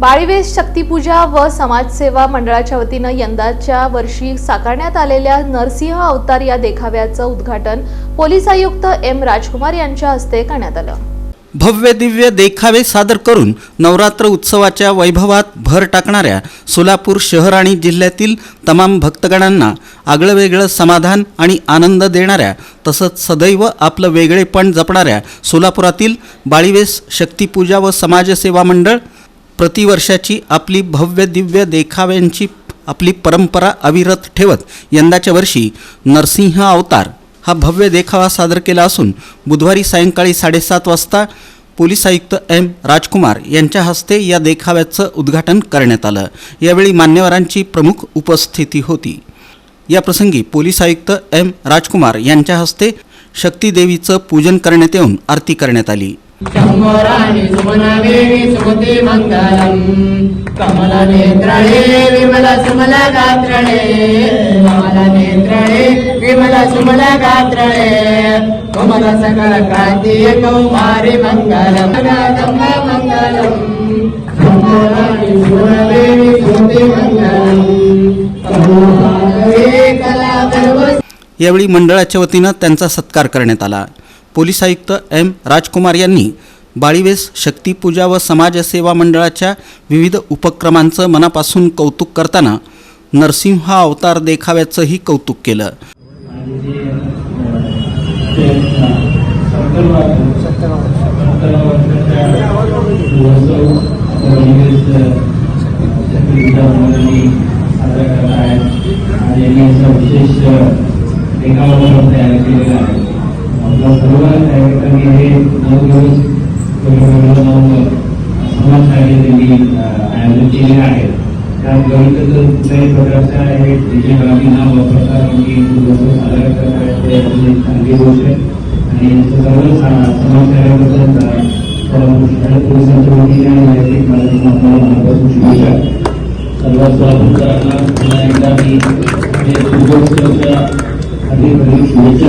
बाळीवेस शक्तीपूजा व समाजसेवा मंडळाच्या वतीनं यंदाच्या वर्षी साकारण्यात आलेल्या नरसिंह अवतार या देखाव्याचं उद्घाटन पोलीस आयुक्त एम राजकुमार यांच्या हस्ते करण्यात आलं. भव्य दिव्य देखावे सादर करून नवरात्र उत्सवाच्या वैभवात भर टाकणाऱ्या सोलापूर शहर आणि जिल्ह्यातील तमाम भक्तगणांना आगळंवेगळं समाधान आणि आनंद देणाऱ्या तसंच सदैव आपलं वेगळेपण जपणाऱ्या सोलापुरातील बाळीवेस शक्तीपूजा व समाजसेवा मंडळ प्रतिवर्षाची आपली भव्य दिव्य देखाव्यांची आपली परंपरा अविरत ठेवत यंदाच्या वर्षी नरसिंह अवतार हा भव्य देखावा सादर केला असून बुधवारी सायंकाळी साडेसात वाजता पोलीस आयुक्त एम राजकुमार यांच्या हस्ते या देखाव्याचं उद्घाटन करण्यात आलं. यावेळी मान्यवरांची प्रमुख उपस्थिती होती. या प्रसंगी पोलीस आयुक्त एम राजकुमार यांच्या हस्ते शक्तीदेवीचं पूजन करण्यात येऊन आरती करण्यात आली. शंभराणि सुमनदेवी सुमते मङ्गलम्। कमलनेत्रणे विमलसुमलगात्रणे। कमलनेत्रणे विमलसुमलगात्रणे। कमलसकलक्रान्तीय कौमारि मङ्गलम्। जगदम्ब मङ्गलम्। शंभराणि सुमनदेवी सुमते मङ्गलम्। कमलभागवे कलागर्व यावेळी मंडळाच्या वतीनं त्यांचा सत्कार करण्यात आला. पोलीस आयुक्त एम राजकुमार यांनी बाळीवेस शक्तीपूजा व समाजसेवा मंडळाच्या विविध उपक्रमांचं मनापासून कौतुक करताना नरसिंह अवतार देखाव्याचंही कौतुक केलं. विशेष देखावा तयार केलेला आहे आपल्या सर्व कार्यकर्त्यांनी हे नऊ दिवस वेगवेगळ्या नऊ आयोजन आहे. कुठल्याही प्रकारच्या हे न वापरता साजरा करत आहेत ते चांगली गोष्ट आहे. आणि सर्व पोलिसांच्या वतीने आणि आपल्याला मनापासून शुभेच्छा स्वागतकारांना पुन्हा एकदा मी शुभेच्छा.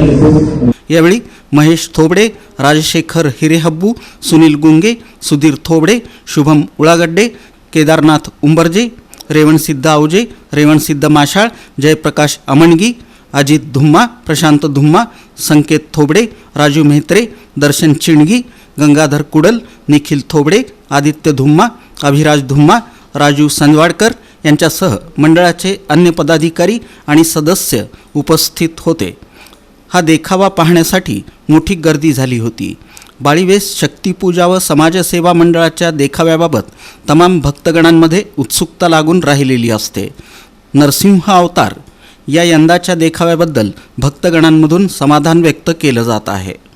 यावेळी महेश थोबडे राजशेखर हिरेहब्बू सुनील गुंगे सुधीर थोबडे शुभम उळागड्डे केदारनाथ उंबरजे रेवणसिद्ध आवजे रेवणसिद्ध माशाळ जयप्रकाश अमणगी अजित धुम्मा प्रशांत धुम्मा संकेत थोबडे राजू मेहत्रे दर्शन चिणगी गंगाधर कुडल निखिल थोबडे आदित्य धुम्मा अभिराज धुम्मा राजू संजवाडकर यांच्यासह मंडळाचे अन्य पदाधिकारी आणि सदस्य उपस्थित होते. हा देखावा पाहण्यासाठी मोठी गर्दी झाली होती. बाळीवेस शक्तीपूजा व समाजसेवा मंडळाच्या देखाव्याबाबत तमाम भक्तगणांमध्ये उत्सुकता लागून राहिलेली असते. नरसिंह अवतार या यंदाच्या देखाव्याबद्दल भक्तगणांमधून समाधान व्यक्त केलं जात आहे.